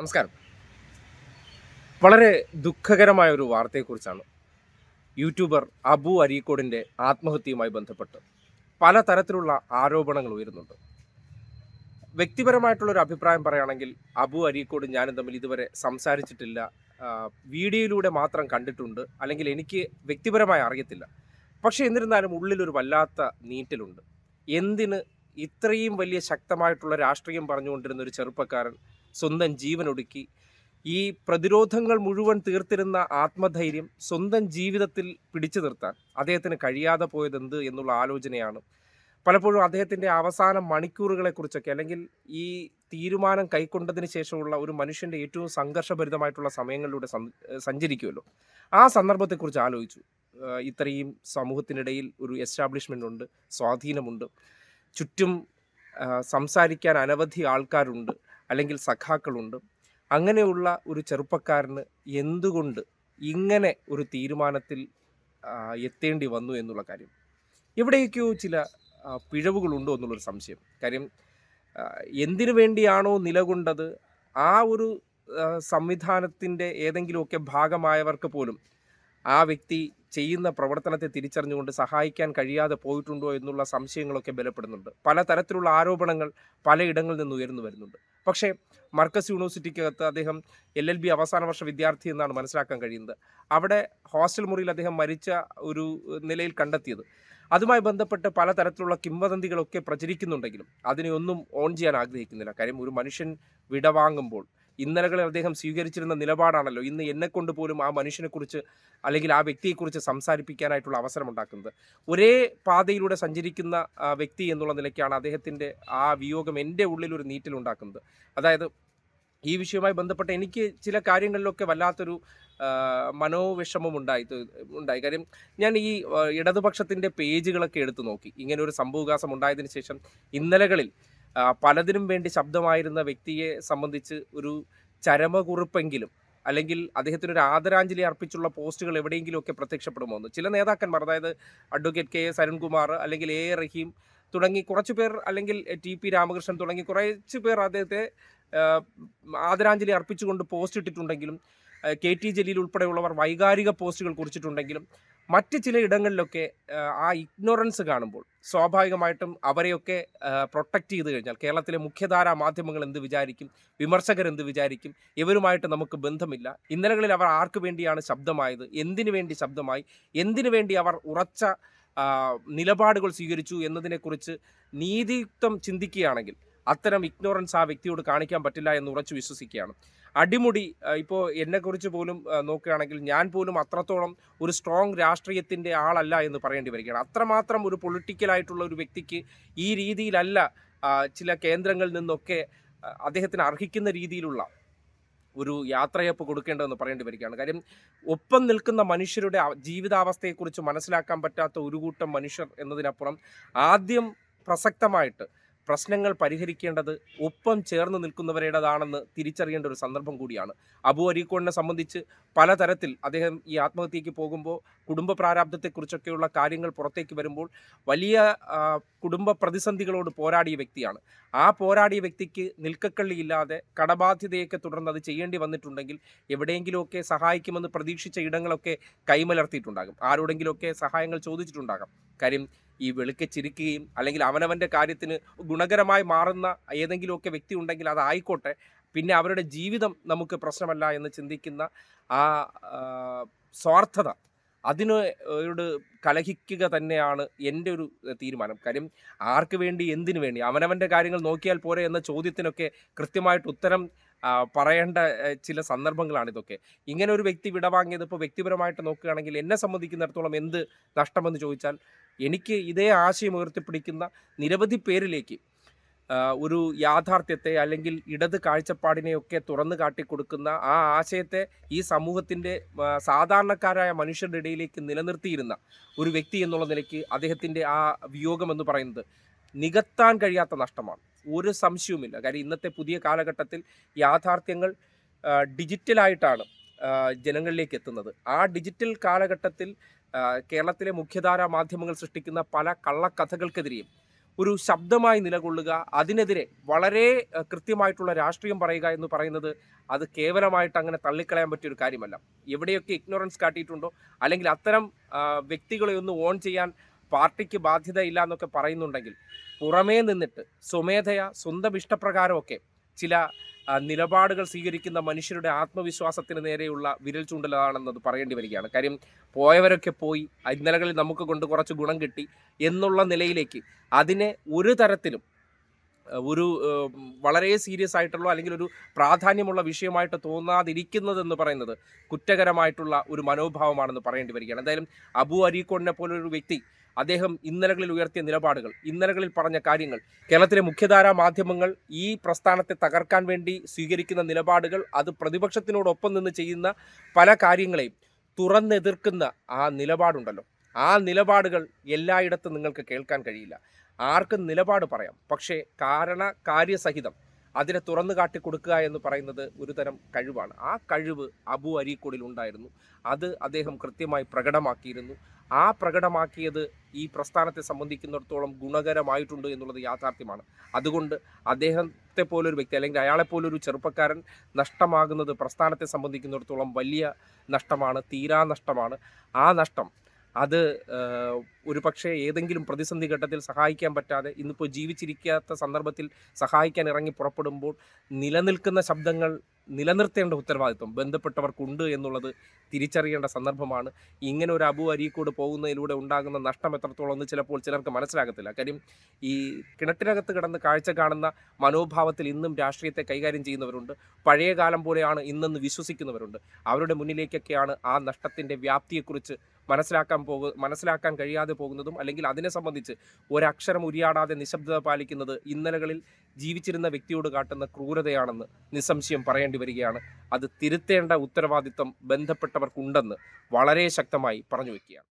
നമസ്കാരം. വളരെ ദുഃഖകരമായ ഒരു വാർത്തയെക്കുറിച്ചാണ് യൂട്യൂബർ അബു അരീക്കോടിന്റെ ആത്മഹത്യയുമായി ബന്ധപ്പെട്ട് പല തരത്തിലുള്ള ആരോപണങ്ങൾ ഉയരുന്നുണ്ട്. വ്യക്തിപരമായിട്ടുള്ളൊരു അഭിപ്രായം പറയുകയാണെങ്കിൽ അബു അരീക്കോട് ഞാനും തമ്മിൽ ഇതുവരെ സംസാരിച്ചിട്ടില്ല. വീഡിയോയിലൂടെ മാത്രം കണ്ടിട്ടുണ്ട്. അല്ലെങ്കിൽ എനിക്ക് വ്യക്തിപരമായി അറിയത്തില്ല. പക്ഷേ എന്നിരുന്നാലും ഉള്ളിലൊരു വല്ലാത്ത നീറ്റലുണ്ട്. എന്തിന് ഇത്രയും വലിയ ശക്തമായിട്ടുള്ള രാഷ്ട്രീയം പറഞ്ഞുകൊണ്ടിരുന്ന ഒരു ചെറുപ്പക്കാരൻ സ്വന്തം ജീവനൊടുക്കി ഈ പ്രതിരോധങ്ങൾ മുഴുവൻ തീർത്തിരുന്ന ആത്മധൈര്യം സ്വന്തം ജീവിതത്തിൽ പിടിച്ചു നിർത്താൻ. അദ്ദേഹത്തിന് കഴിയാതെ പോയതെന്ത് എന്നുള്ള ആലോചനയാണ്. പലപ്പോഴും അദ്ദേഹത്തിന്റെ അവസാന മണിക്കൂറുകളെക്കുറിച്ചൊക്കെ അല്ലെങ്കിൽ ഈ തീരുമാനം കൈക്കൊണ്ടതിന് ശേഷമുള്ള ഒരു മനുഷ്യന്റെ ഏറ്റവും സംഘർഷഭരിതമായിട്ടുള്ള സമയങ്ങളിലൂടെ സഞ്ച- സഞ്ചരിക്കുമല്ലോ. ആ സന്ദർഭത്തെക്കുറിച്ച് ആലോചിച്ചു. ഇത്രയും സമൂഹത്തിനിടയിൽ ഒരു എസ്റ്റാബ്ലിഷ്മെന്റ് ഉണ്ട് സ്വാധീനമുണ്ട്. ചുറ്റും സംസാരിക്കാൻ അനവധി ആൾക്കാരുണ്ട്. അല്ലെങ്കിൽ സഖാക്കളുണ്ട്. അങ്ങനെയുള്ള ഒരു ചെറുപ്പക്കാരന് എന്തുകൊണ്ട് ഇങ്ങനെ ഒരു തീരുമാനത്തിൽ എത്തേണ്ടി വന്നു എന്നുള്ള കാര്യം? എവിടേക്കോ ചില പിഴവുകളുണ്ടോ എന്നുള്ളൊരു സംശയം. കാര്യം എന്തിനു വേണ്ടിയാണോ നിലകൊണ്ടത്? ആ ഒരു സംവിധാനത്തിന്റെ ഏതെങ്കിലുമൊക്കെ ഭാഗമായവർക്ക് പോലും ആ വ്യക്തി ചെയ്യുന്ന പ്രവർത്തനത്തെ തിരിച്ചറിഞ്ഞുകൊണ്ട് സഹായിക്കാൻ കഴിയാതെ പോയിട്ടുണ്ടോ എന്നുള്ള സംശയങ്ങളൊക്കെ ബലപ്പെടുന്നുണ്ട്. പലതരത്തിലുള്ള ആരോപണങ്ങൾ പലയിടങ്ങളിൽ നിന്ന് ഉയർന്നു വരുന്നുണ്ട്. പക്ഷേ മർക്കസ് യൂണിവേഴ്സിറ്റിക്കകത്ത് അദ്ദേഹം എൽ എൽ ബി അവസാന വർഷ വിദ്യാർത്ഥി എന്നാണ് മനസ്സിലാക്കാൻ കഴിയുന്നത്. അവിടെ ഹോസ്റ്റൽ മുറിയിൽ അദ്ദേഹം മരിച്ച ഒരു നിലയിൽ കണ്ടെത്തിയത്. അതുമായി ബന്ധപ്പെട്ട് പലതരത്തിലുള്ള കിംവദന്തികളൊക്കെ പ്രചരിക്കുന്നുണ്ടെങ്കിലും അതിനെ ഒന്നും ഓൺ ചെയ്യാൻ ആഗ്രഹിക്കുന്നില്ല. കാര്യം ഒരു മനുഷ്യൻ വിടവാങ്ങുമ്പോൾ ഇന്നലകളിൽ അദ്ദേഹം സ്വീകരിച്ചിരുന്ന നിലപാടാണല്ലോ. ഇന്ന് എന്നെക്കൊണ്ട് പോലും ആ മനുഷ്യനെക്കുറിച്ച് അല്ലെങ്കിൽ ആ വ്യക്തിയെക്കുറിച്ച് സംസാരിപ്പിക്കാനായിട്ടുള്ള അവസരം ഉണ്ടാക്കുന്നത് ഒരേ പാതയിലൂടെ സഞ്ചരിക്കുന്ന വ്യക്തി എന്നുള്ള നിലയ്ക്കാണ് അദ്ദേഹത്തിന്റെ ആ വിയോഗം എന്റെ ഉള്ളിൽ ഒരു നീറ്റിലുണ്ടാക്കുന്നത് അതായത് ഈ വിഷയവുമായി ബന്ധപ്പെട്ട് എനിക്ക് ചില കാര്യങ്ങളിലൊക്കെ വല്ലാത്തൊരു മനോവിഷമം ഉണ്ടായി ഉണ്ടായി. കാര്യം ഞാൻ ഈ ഇടതുപക്ഷത്തിന്റെ പേജുകളൊക്കെ എടുത്തു നോക്കി. ഇങ്ങനെ ഒരു സംഭവവികാസം ഉണ്ടായതിനു ശേഷം ഇന്നലകളിൽ പലതിനും വേണ്ടി ശബ്ദമായിരുന്ന വ്യക്തിയെ സംബന്ധിച്ച് ഒരു ചരമകുറിപ്പെങ്കിലും അല്ലെങ്കിൽ അദ്ദേഹത്തിന് ഒരു ആദരാഞ്ജലി അർപ്പിച്ചുള്ള പോസ്റ്റുകൾ എവിടെയെങ്കിലുമൊക്കെ പ്രത്യക്ഷപ്പെടുമോ എന്ന്. ചില നേതാക്കന്മാർ അതായത് അഡ്വക്കേറ്റ് കെ എസ് അരുൺകുമാർ അല്ലെങ്കിൽ എ എ റഹീം തുടങ്ങി കുറച്ച് പേർ അല്ലെങ്കിൽ ടി പി രാമകൃഷ്ണൻ തുടങ്ങി കുറച്ച് പേർ അദ്ദേഹത്തെ ആദരാഞ്ജലി അർപ്പിച്ചുകൊണ്ട് പോസ്റ്റ് ഇട്ടിട്ടുണ്ടെങ്കിലും കെ ടി ജലീൽ ഉൾപ്പെടെയുള്ളവർ വൈകാരിക പോസ്റ്റുകൾ കുറിച്ചിട്ടുണ്ടെങ്കിലും മറ്റ് ചില ഇടങ്ങളിലൊക്കെ ആ, ഇഗ്നോറൻസ് കാണുമ്പോൾ സ്വാഭാവികമായിട്ടും അവരെയൊക്കെ പ്രൊട്ടക്റ്റ് ചെയ്ത് കഴിഞ്ഞാൽ കേരളത്തിലെ മുഖ്യധാരാ മാധ്യമങ്ങൾ എന്ത് വിചാരിക്കും വിമർശകർ എന്ത് വിചാരിക്കും ഇവരുമായിട്ട് നമുക്ക് ബന്ധമില്ല. ഇന്നലകളിൽ അവർ ആർക്ക് വേണ്ടിയാണ് ശബ്ദമായത് എന്തിനു വേണ്ടി ശബ്ദമായി എന്തിനു വേണ്ടി അവർ ഉറച്ച നിലപാടുകൾ സ്വീകരിച്ചു എന്നതിനെക്കുറിച്ച് നീതിയുക്തം ചിന്തിക്കുകയാണെങ്കിൽ അത്തരം ഇഗ്നോറൻസ് ആ വ്യക്തിയോട് കാണിക്കാൻ പറ്റില്ല എന്ന് ഉറച്ചു വിശ്വസിക്കുകയാണ്. അടിമുടി ഇപ്പോൾ എന്നെക്കുറിച്ച് പോലും നോക്കുകയാണെങ്കിൽ ഞാൻ പോലും അത്രത്തോളം ഒരു സ്ട്രോങ് രാഷ്ട്രീയത്തിന്റെ ആളല്ല എന്ന് പറയേണ്ടി വരികയാണ്. അത്രമാത്രം ഒരു പൊളിറ്റിക്കലായിട്ടുള്ള ഒരു വ്യക്തിക്ക് ഈ രീതിയിലല്ല ചില കേന്ദ്രങ്ങളിൽ നിന്നൊക്കെ അദ്ദേഹത്തിന് അർഹിക്കുന്ന രീതിയിലുള്ള ഒരു യാത്രയപ്പ് കൊടുക്കേണ്ടതെന്ന് പറയേണ്ടി വരികയാണ്. കാര്യം ഒപ്പം നിൽക്കുന്ന മനുഷ്യരുടെ ജീവിതാവസ്ഥയെക്കുറിച്ച് മനസ്സിലാക്കാൻ പറ്റാത്ത ഒരു കൂട്ടം മനുഷ്യർ എന്നതിനപ്പുറം ആദ്യം പ്രസക്തമായിട്ട് പ്രശ്നങ്ങൾ പരിഹരിക്കേണ്ടത് ഒപ്പം ചേർന്ന് നിൽക്കുന്നവരുടേതാണെന്ന് തിരിച്ചറിയേണ്ട ഒരു സന്ദർഭം കൂടിയാണ്. അബു അരീക്കോണിനെ സംബന്ധിച്ച് പലതരത്തിൽ അദ്ദേഹം ഈ ആത്മഹത്യക്ക് പോകുമ്പോൾ കുടുംബ പ്രാരാബ്ദത്തെക്കുറിച്ചൊക്കെയുള്ള കാര്യങ്ങൾ പുറത്തേക്ക് വരുമ്പോൾ വലിയ കുടുംബ പ്രതിസന്ധികളോട് പോരാടിയ വ്യക്തിയാണ്. ആ പോരാടിയ വ്യക്തിക്ക് നിൽക്കക്കള്ളിയില്ലാതെ കടബാധ്യതയൊക്കെ തുടർന്ന് അത് ചെയ്യേണ്ടി വന്നിട്ടുണ്ടെങ്കിൽ എവിടെയെങ്കിലുമൊക്കെ സഹായിക്കുമെന്ന് പ്രതീക്ഷിച്ച ഇടങ്ങളൊക്കെ കൈമലർത്തിയിട്ടുണ്ടാകും. ആരോടെങ്കിലുമൊക്കെ സഹായങ്ങൾ ചോദിച്ചിട്ടുണ്ടാകാം. കാര്യം ഈ വെളുക്കെ ചിരിക്കുകയും അല്ലെങ്കിൽ അവനവന്റെ കാര്യത്തിന് ഗുണകരമായി മാറുന്ന ഏതെങ്കിലുമൊക്കെ വ്യക്തി ഉണ്ടെങ്കിൽ അതായിക്കോട്ടെ പിന്നെ അവരുടെ ജീവിതം നമുക്ക് പ്രശ്നമല്ല എന്ന് ചിന്തിക്കുന്ന ആ സ്വാർത്ഥത അതിനോട് കലഹിക്കുക തന്നെയാണ് എന്റെ ഒരു തീരുമാനം. കാര്യം ആർക്ക് വേണ്ടി എന്തിനു വേണ്ടി? അവനവന്റെ കാര്യങ്ങൾ നോക്കിയാൽ പോരെ എന്ന ചോദ്യത്തിനൊക്കെ കൃത്യമായിട്ട് ഉത്തരം പറയേണ്ട ചില സന്ദർഭങ്ങളാണ് ഇതൊക്കെ. ഇങ്ങനെ ഒരു വ്യക്തി വിടവാങ്ങിയത് ഇപ്പോൾ വ്യക്തിപരമായിട്ട് നോക്കുകയാണെങ്കിൽ എന്നെ സംബന്ധിക്കുന്നിടത്തോളം എന്ത് നഷ്ടമെന്ന് ചോദിച്ചാൽ എനിക്ക് ഇതേ ആശയം ഉയർത്തിപ്പിടിക്കുന്ന നിരവധി പേരിലേക്ക് ഒരു യാഥാർത്ഥ്യത്തെ അല്ലെങ്കിൽ ഇടത് കാഴ്ചപ്പാടിനെയൊക്കെ തുറന്നു കാട്ടിക്കൊടുക്കുന്ന ആ ആശയത്തെ ഈ സമൂഹത്തിന്റെ സാധാരണക്കാരായ മനുഷ്യരുടെ ഇടയിലേക്ക് നിലനിർത്തിയിരുന്ന ഒരു വ്യക്തി എന്നുള്ള നിലയ്ക്ക് അദ്ദേഹത്തിന്റെ ആ വിയോഗം എന്ന് പറയുന്നത് നികത്താൻ കഴിയാത്ത നഷ്ടമാണ്. ഒരു സംശയവുമില്ല. കാര്യം ഇന്നത്തെ പുതിയ കാലഘട്ടത്തിൽ യാഥാർത്ഥ്യങ്ങൾ ഡിജിറ്റലായിട്ടാണ് ജനങ്ങളിലേക്ക് എത്തുന്നത്. ആ ഡിജിറ്റൽ കാലഘട്ടത്തിൽ കേരളത്തിലെ മുഖ്യധാരാ മാധ്യമങ്ങൾ സൃഷ്ടിക്കുന്ന പല കള്ളക്കഥകൾക്കെതിരെയും ഒരു ശബ്ദമായി നിലകൊള്ളുക അതിനെതിരെ വളരെ കൃത്യമായിട്ടുള്ള രാഷ്ട്രീയം പറയുക എന്ന് പറയുന്നത് അത് കേവലമായിട്ട് അങ്ങനെ തള്ളിക്കളയാൻ പറ്റിയൊരു കാര്യമല്ല. എവിടെയൊക്കെ ഇഗ്നോറൻസ് കാട്ടിയിട്ടുണ്ടോ അല്ലെങ്കിൽ അത്തരം വ്യക്തികളെ ഒന്ന് ഓൺ ചെയ്യാൻ പാർട്ടിക്ക് ബാധ്യതയില്ല എന്നൊക്കെ പറയുന്നുണ്ടെങ്കിൽ പുറമേ നിന്നിട്ട് സ്വമേധയാ സ്വന്തം ഇഷ്ടപ്രകാരമൊക്കെ ചില നിലപാടുകൾ സ്വീകരിക്കുന്ന മനുഷ്യരുടെ ആത്മവിശ്വാസത്തിന് നേരെയുള്ള വിരൽ ചൂണ്ടലാണെന്നത് പറയേണ്ടി വരികയാണ്. കാര്യം പോയവരൊക്കെ പോയി ഇന്നലകളിൽ നമുക്ക് കൊണ്ട് കുറച്ച് ഗുണം കിട്ടി എന്നുള്ള നിലയിലേക്ക് അതിനെ ഒരു തരത്തിലും ഒരു വളരെ സീരിയസ് ആയിട്ടുള്ള അല്ലെങ്കിൽ ഒരു പ്രാധാന്യമുള്ള വിഷയമായിട്ട് തോന്നാതിരിക്കുന്നതെന്ന് പറയുന്നത് കുറ്റകരമായിട്ടുള്ള ഒരു മനോഭാവമാണെന്ന് പറയേണ്ടി വരികയാണ്. എന്തായാലും അബു അരീക്കോണിനെ പോലൊരു വ്യക്തി അദ്ദേഹം ഇന്നലകളിൽ ഉയർത്തിയ നിലപാടുകൾ ഇന്നലകളിൽ പറഞ്ഞ കാര്യങ്ങൾ കേരളത്തിലെ മുഖ്യധാരാ മാധ്യമങ്ങൾ ഈ പ്രസ്ഥാനത്തെ തകർക്കാൻ വേണ്ടി സ്വീകരിക്കുന്ന നിലപാടുകൾ അത് പ്രതിപക്ഷത്തിനോടൊപ്പം നിന്ന് ചെയ്യുന്ന പല കാര്യങ്ങളെയും തുറന്നെതിർക്കുന്ന ആ നിലപാടുണ്ടല്ലോ. ആ നിലപാടുകൾ എല്ലായിടത്തും നിങ്ങൾക്ക് കേൾക്കാൻ കഴിയില്ല. ആർക്കും നിലപാട് പറയാം. പക്ഷേ കാരണ കാര്യസഹിതം അതിനെ തുറന്നു കാട്ടി കൊടുക്കുക എന്ന് പറയുന്നത് ഒരു തരം കഴിവാണ്. ആ കഴിവ് അബു അരീക്കോടിൽ ഉണ്ടായിരുന്നു. അത് അദ്ദേഹം കൃത്യമായി പ്രകടമാക്കിയിരുന്നു. ആ പ്രകടമാക്കിയത് ഈ പ്രസ്ഥാനത്തെ സംബന്ധിക്കുന്നിടത്തോളം ഗുണകരമായിട്ടുണ്ട് എന്നുള്ളത് യാഥാർത്ഥ്യമാണ്. അതുകൊണ്ട് അദ്ദേഹത്തെ പോലൊരു വ്യക്തി അല്ലെങ്കിൽ അയാളെ പോലൊരു ചെറുപ്പക്കാരൻ നഷ്ടമാകുന്നത് പ്രസ്ഥാനത്തെ സംബന്ധിക്കുന്നിടത്തോളം വലിയ നഷ്ടമാണ് തീരാ നഷ്ടമാണ്. ആ നഷ്ടം അത് ഒരു പക്ഷേ ഏതെങ്കിലും പ്രതിസന്ധി ഘട്ടത്തിൽ സഹായിക്കാൻ പറ്റാതെ ഇന്നിപ്പോൾ ജീവിച്ചിരിക്കാത്ത സന്ദർഭത്തിൽ സഹായിക്കാൻ ഇറങ്ങി പുറപ്പെടുമ്പോൾ നിലനിൽക്കുന്ന ശബ്ദങ്ങൾ നിലനിർത്തേണ്ട ഉത്തരവാദിത്വം ബന്ധപ്പെട്ടവർക്കുണ്ട് എന്നുള്ളത് തിരിച്ചറിയേണ്ട സന്ദർഭമാണ്. ഇങ്ങനെ ഒരു അബു അരീക്കോട് പോകുന്നതിലൂടെ ഉണ്ടാകുന്ന നഷ്ടം എത്രത്തോളം എന്ന് ചിലപ്പോൾ ചിലർക്ക് മനസ്സിലാകത്തില്ല. കാര്യം ഈ കിണറ്റിനകത്ത് കിടന്ന് കാഴ്ച കാണുന്ന മനോഭാവത്തിൽ ഇന്നും രാഷ്ട്രീയത്തെ കൈകാര്യം ചെയ്യുന്നവരുണ്ട്. പഴയ കാലം പോലെയാണ് ഇന്നെന്ന് വിശ്വസിക്കുന്നവരുണ്ട്. അവരുടെ മുന്നിലേക്കൊക്കെയാണ് ആ നഷ്ടത്തിന്റെ വ്യാപ്തിയെക്കുറിച്ച് മനസ്സിലാക്കാൻ പോകു മനസ്സിലാക്കാൻ കഴിയാതെ പോകുന്നതും അല്ലെങ്കിൽ അതിനെ സംബന്ധിച്ച് ഒരക്ഷരം ഉരിയാടാതെ നിശബ്ദത പാലിക്കുന്നത് ഇന്നലകളിൽ ജീവിച്ചിരുന്ന വ്യക്തിയോട് കാട്ടുന്ന ക്രൂരതയാണെന്ന് നിസ്സംശയം പറയേണ്ടി വരികയാണ്. അത് തിരുത്തേണ്ട ഉത്തരവാദിത്തം ബന്ധപ്പെട്ടവർക്കുണ്ടെന്ന് വളരെ ശക്തമായി പറഞ്ഞു വയ്ക്കുകയാണ്